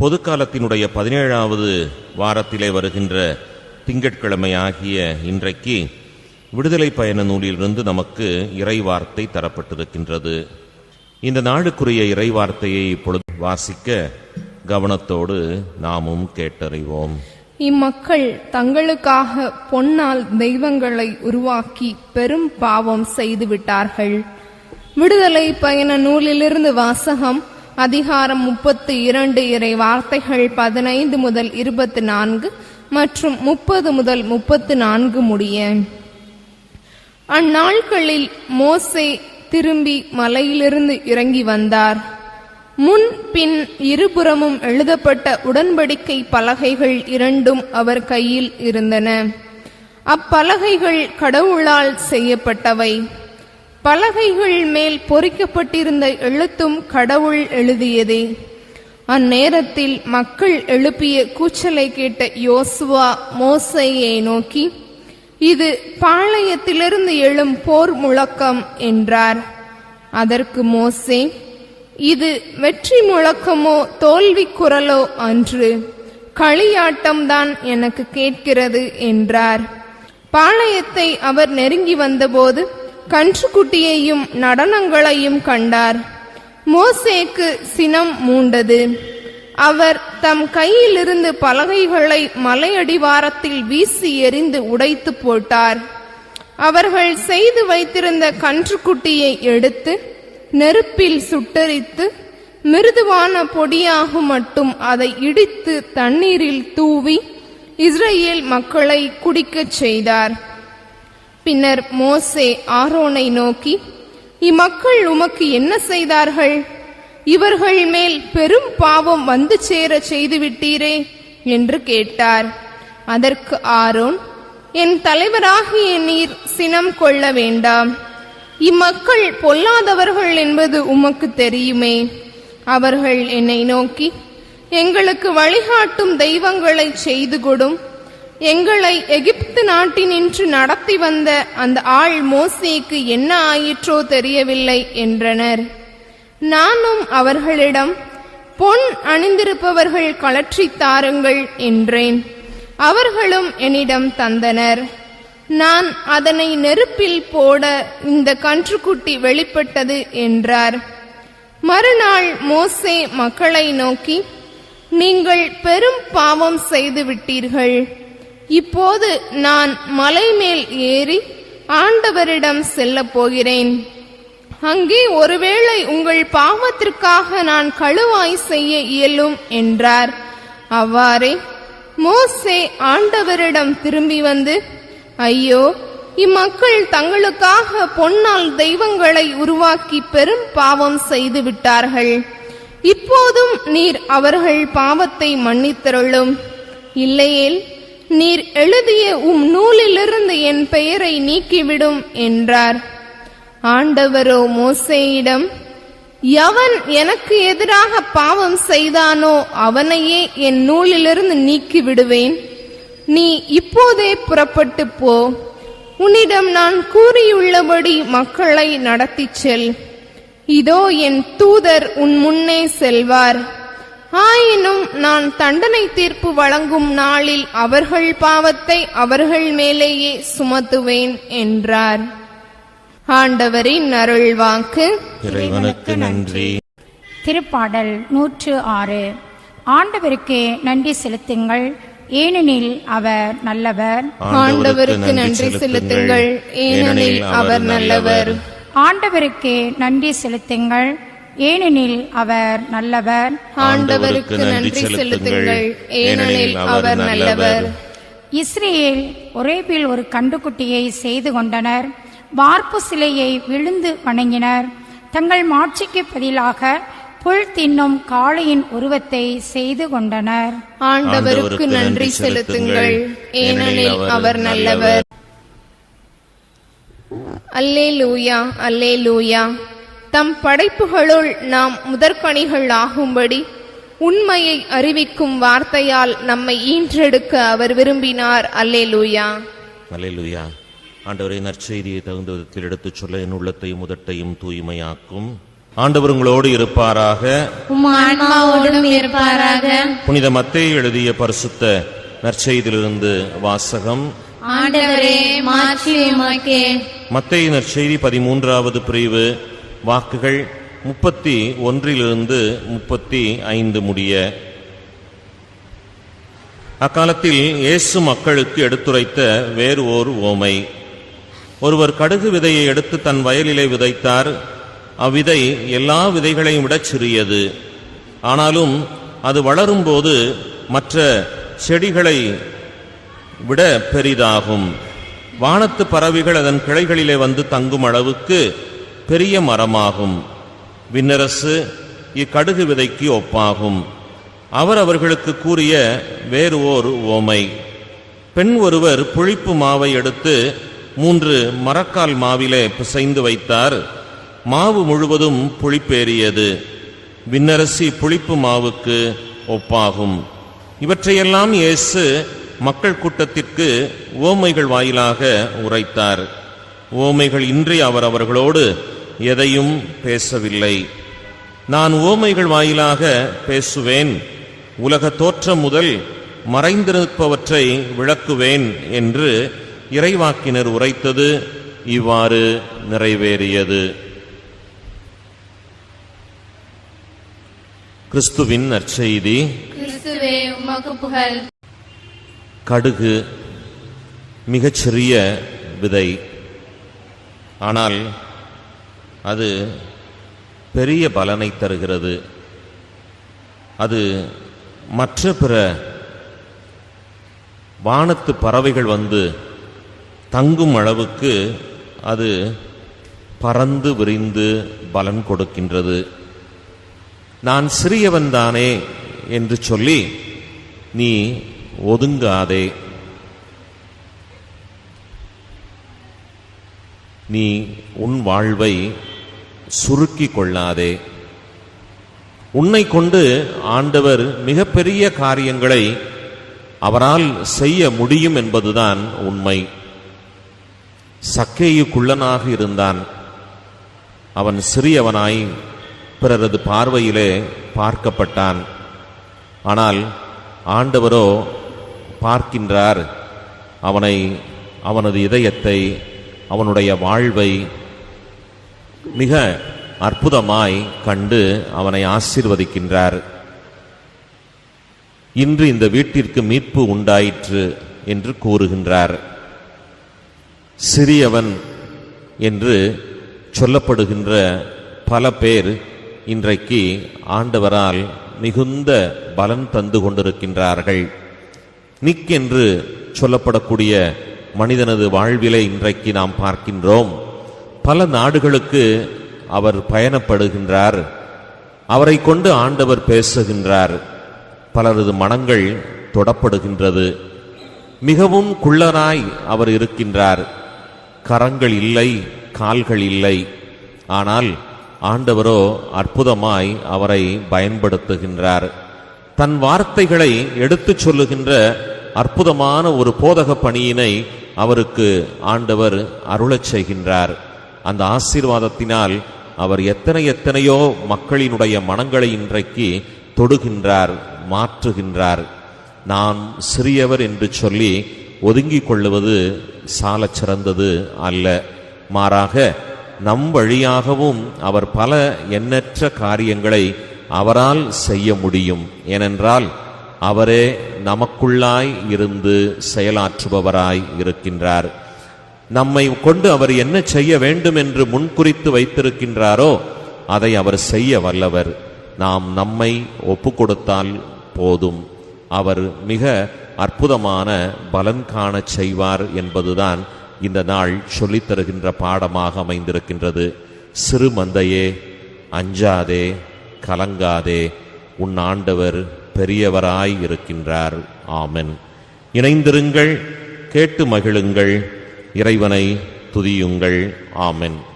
பொதுக்காலத்தினுடைய பதினேழாவது வாரத்திலே வருகின்ற திங்கட்கிழமை ஆகிய இன்றைக்கு விடுதலை பயண நூலிலிருந்து நமக்கு இறைவார்த்தை தரப்பட்டிருக்கின்றது. இந்த நாளுக்குரிய இறைவார்த்தையை இப்பொழுது வாசிக்க கவனத்தோடு நாமும் கேட்டறிவோம். இம்மக்கள் தங்களுக்காக பொன்னால் தெய்வங்களை உருவாக்கி பெரும் பாவம் செய்துவிட்டார்கள். விடுதலை பயண நூலிலிருந்து வாசகம் அதிகாரம் முப்பத்து இரண்டு இறை வார்த்தைகள் பதினைந்து முதல் இருபத்தி நான்கு மற்றும் முப்பது முதல் முப்பத்து நான்கு முடிய. அந்நாட்களில் மோசே திரும்பி மலையிலிருந்து இறங்கி வந்தார். முன் பின் இருபுறமும் எழுதப்பட்ட உடன்படிக்கை பலகைகள் இரண்டும் அவர் கையில் இருந்தன. அப்பலகைகள் கடவுளால் செய்யப்பட்டவை. பலகைகள் மேல் பொறிக்கப்பட்டிருந்த எழுத்தும் கடவுள் எழுதியதே. அந்நேரத்தில் மக்கள் எழுப்பிய கூச்சலை கேட்ட யோசுவா மோசையை நோக்கி இது பாளையத்திலிருந்து எழும் போர் முழக்கம் என்றார். அதற்கு மோசே இது வெற்றி முழக்கமோ தோல்வி குரலோ அன்று. களியாட்டம்தான் எனக்கு கேட்கிறது என்றார். பாளையத்தை அவர் நெருங்கி வந்தபோது கன்றுக்குட்டியையும் நடனங்களையும் கண்டார். மோசேக்கு சினம் மூண்டது. அவர் தம் கையிலிருந்து பலகைகளை மலையடிவாரத்தில் வீசி எறிந்து உடைத்து போட்டார். அவர்கள் செய்து வைத்திருந்த கன்றுக்குட்டியை எடுத்து நெருப்பில் சுட்டரித்து மிருதுவான பொடியாகும் மட்டும் அதை இடித்து தண்ணீரில் தூவி இஸ்ரேல் மக்களை குடிக்கச் செய்தார். பின்னர் மோசே ஆரோனை நோக்கி இம்மக்கள் உமக்கு என்ன செய்தார்கள்? இவர்கள் மேல் பெரும் பாவம் வந்து சேர செய்துவிட்டீரே? என்று கேட்டார். அதற்கு ஆரோன் என் தலைவராகிய நீர் சினம் கொள்ள வேண்டாம். இம்மக்கள் பொல்லாதவர்கள் என்பது உமக்கு தெரியுமே. அவர்கள் என்னை நோக்கி எங்களுக்கு வழிகாட்டும் தெய்வங்களை செய்து கொடும் எங்களை எகிப்து நாட்டினின்று நடத்தி வந்த அந்த ஆள் மோசேக்கு என்ன ஆயிற்றோ தெரியவில்லை என்றனர். நானும் அவர்களிடம் பொன் அணிந்திருப்பவர்கள் கலற்றி தாருங்கள் என்றேன். அவர்களும் என்னிடம் தந்தனர். நான் அதனை நெருப்பில் போட இந்த கன்றுக்குட்டி வெளிப்பட்டது என்றார். மறுநாள் மோசே மக்களை நோக்கி நீங்கள் பெரும் பாவம் செய்து விட்டீர்கள். இப்போது நான் மலை மேல் ஏறி ஆண்டவரிடம் செல்லப் போகிறேன். அங்கே ஒருவேளை உங்கள் பாவத்திற்காக நான் கழுவாய் செய்ய இயலும் என்றார். அவ்வாறே மோசே ஆண்டவரிடம் திரும்பி வந்து ஐயோ இம்மக்கள் தங்களுக்காக பொன்னால் தெய்வங்களை உருவாக்கி பெரும் பாவம் செய்து விட்டார்கள். இப்போதும் நீர் அவர்கள் பாவத்தை மன்னித்தருளும். இல்லையேல் நீர் எழுதிய உம் நூலிலிருந்து என் பெயரை நீக்கிவிடும் என்றார். ஆண்டவரோ மோசேயிடம் எவன் எனக்கு எதிராக பாவம் செய்தானோ அவனையே என் நூலிலிருந்து நீக்கி விடுவேன் நீ இப்போதே புறப்பட்டு போ. உன்னிடம் நான் கூறியுள்ளபடி மக்களை நடத்திச் செல். இதோ என் தூதர் உன் முன்னே செல்வார். ஆயினும் நான் தண்டனை தீர்ப்பு வழங்கும் நாளில் அவர்கள் பாவத்தை அவர்கள் மேலேயே சுமத்துவேன் என்றார். ஆண்டவரின் அருள்வாக்கு. இறைவனுக்கு நன்றி. திருப்பாடல் நூற்று ஆறு. ஆண்டவருக்கு நன்றி செலுத்துங்கள். ஏனெனில் அவர் நல்லவர். ஆண்டவருக்கு நன்றி செலுத்துங்கள். ஏனெனில் அவர் நல்லவர். ஆண்டவருக்கு நன்றி செலுத்துங்கள். ஏனெனில் அவர் நல்லவர். ஆண்டவருக்கு நன்றி செலுத்துங்கள். ஏனெனில் அவர் நல்லவர். இஸ்ரேல் ஒரேபில் ஒரு கண்டுக்குட்டியை செய்து கொண்டனர். வார்ப்பு சிலையை விழுந்து வணங்கினர். தங்கள் மாட்சிக்கு பதிலாக புல் தின்னும் காளையின் உருவத்தை செய்து கொண்டனர். ஆண்டவருக்கு நன்றி செலுத்துங்கள். ஏனெனில் அவர் நல்லவர். அல்லேலூயா அல்லேலூயா. தம் படைப்புகளுள் நாம் முதற்கணிகள் ஆகும்படி உண்மையை அறிவிக்கும் வார்த்தையால் நம்மை ஈன்றெடுக்க அவர் விரும்பினார். அல்லேலூயா. அல்லேலூயா. ஆண்டவரை நற்செய்தியை தகுந்த விதத்தில் எடுத்துச் சொல்ல என் உள்ளத்தையும் முதட்டையும் தூய்மையாக்கும். ஆண்டவர் உங்களோடு இருப்பாராக. இருப்பாராக. புனித மத்தேயு எழுதிய பரிசுத்த நற்செய்தியிலிருந்து வாசகம். மத்தேயு நற்செய்தி பதிமூன்றாவது பிரிவு. வாக்குகள் முப்பத்தி ஒன்றிலிருந்து முப்பத்தி ஐந்து முடிய. அக்காலத்தில் இயேசு மக்களுக்கு எடுத்துரைத்த வேறு ஓர் ஓமை. ஒருவர் கடுகு விதையை எடுத்து தன் வயலிலே விதைத்தார். அவ்விதை எல்லா விதைகளையும் விடச் சிறியது. ஆனாலும் அது வளரும்போது மற்ற செடிகளை விட பெரிதாகும். வானத்து பறவைகள் அதன் கிளைகளிலே வந்து தங்கும் அளவுக்கு பெரிய மரமாகும். விண்ணரசு இக்கடுகு விதைக்கு ஒப்பாகும். அவர் அவர்களுக்கு கூறிய வேறு ஓர் ஓமை பெண் ஒருவர் புளிப்பு மாவை எடுத்து மூன்று மரக்கால் மாவிலே பிசைந்து வைத்தார். மாவு முழுவதும் புளிப்பேறியது. விண்ணரசி புளிப்பு மாவுக்கு ஒப்பாகும். இவற்றையெல்லாம் இயேசு மக்கள் கூட்டத்திற்கு ஓமைகள் வாயிலாக உரைத்தார். ஓமைகள் இன்றி அவர் அவர்களோடு எதையும் பேசவில்லை. நான் ஓமைகள் வாயிலாக பேசுவேன். உலக தோற்றம் முதல் மறைந்திருப்பவற்றை விளக்குவேன் என்று இறைவாக்கினர் உரைத்தது இவ்வாறு நிறைவேறியது. கிறிஸ்துவின் நற்செய்தி. கடுகு மிகச்சிறிய விதை. ஆனால் அது பெரிய பலனை தருகிறது. அது மற்ற பிற வானத்து பறவைகள் வந்து தங்கும் அளவுக்கு அது பறந்து விரிந்து பலன் கொடுக்கின்றது. நான் சிறியவன்தானே என்று சொல்லி நீ ஒதுங்காதே. நீ உன் வாழ்வை சுருக்கி கொள்ளாதே உன்னை கொண்டு ஆண்டவர் மிகப்பெரிய காரியங்களை அவரால் செய்ய முடியும் என்பதுதான் உண்மை. சக்கேயு குள்ளனாக இருந்தான். அவன் சிறியவனாய் பிறரது பார்வையிலே பார்க்கப்பட்டான். ஆனால் ஆண்டவரோ பார்க்கின்றார். அவனை அவனது இதயத்தை அவனுடைய வாழ்வை மிக அற்புதமாய் கண்டு அவனை ஆசீர்வதிக்கின்றார். இன்று இந்த வீட்டிற்கு மீட்பு உண்டாயிற்று என்று கூறுகின்றார். சிறியவன் என்று சொல்லப்படுகின்ற பல பேர் இன்றைக்கு ஆண்டவரால் மிகுந்த பலன் தந்து கொண்டிருக்கின்றார்கள். நிக் என்று சொல்லப்படக்கூடிய மனிதனது வாழ்விலை இன்றைக்கு நாம் பார்க்கின்றோம். பல நாடுகளுக்கு அவர் பயணப்படுகின்றார். அவரை கொண்டு ஆண்டவர் பேசுகின்றார். பலரது மனங்கள் தொடப்படுகின்றது. மிகவும் குள்ளராய் அவர் இருக்கின்றார். கரங்கள் இல்லை கால்கள் இல்லை. ஆனால் ஆண்டவரோ அற்புதமாய் அவரை பயன்படுத்துகின்றார். தன் வார்த்தைகளை எடுத்துச் சொல்லுகின்ற அற்புதமான ஒரு போதக பணியினை அவருக்கு ஆண்டவர் அருளச் செய்கின்றார். அந்த ஆசீர்வாதத்தினால் அவர் எத்தனை எத்தனையோ மக்களினுடைய மனங்களை இன்றைக்கு தொடுகின்றார் மாற்றுகின்றார். நான் சிறியவர் என்று சொல்லி ஒதுங்கிக் கொள்ளுவது சால சிறந்தது அல்ல. மாறாக நம் வழியாகவும் அவர் பல எண்ணற்ற காரியங்களை அவரால் செய்ய முடியும். ஏனென்றால் அவரே நமக்குள்ளாய் இருந்து செயலாற்றுபவராய் இருக்கின்றார். நம்மை கொண்டு அவர் என்ன செய்ய வேண்டும் என்று முன்குறித்து வைத்திருக்கின்றாரோ அதை அவர் செய்ய வல்லவர். நாம் நம்மை ஒப்பு கொடுத்தால் போதும். அவர் மிக அற்புதமான பலன் காணச் செய்வார் என்பதுதான் இந்த நாள் சொல்லித் தருகின்ற பாடமாக அமைந்திருக்கின்றது. சிறு மந்தையே அஞ்சாதே கலங்காதே உன் ஆண்டவர் பெரியவராய் இருக்கின்றார். ஆமென். இணைந்திருங்கள் கேட்டு மகிழுங்கள். இறைவனை துதியுங்கள். ஆமென்.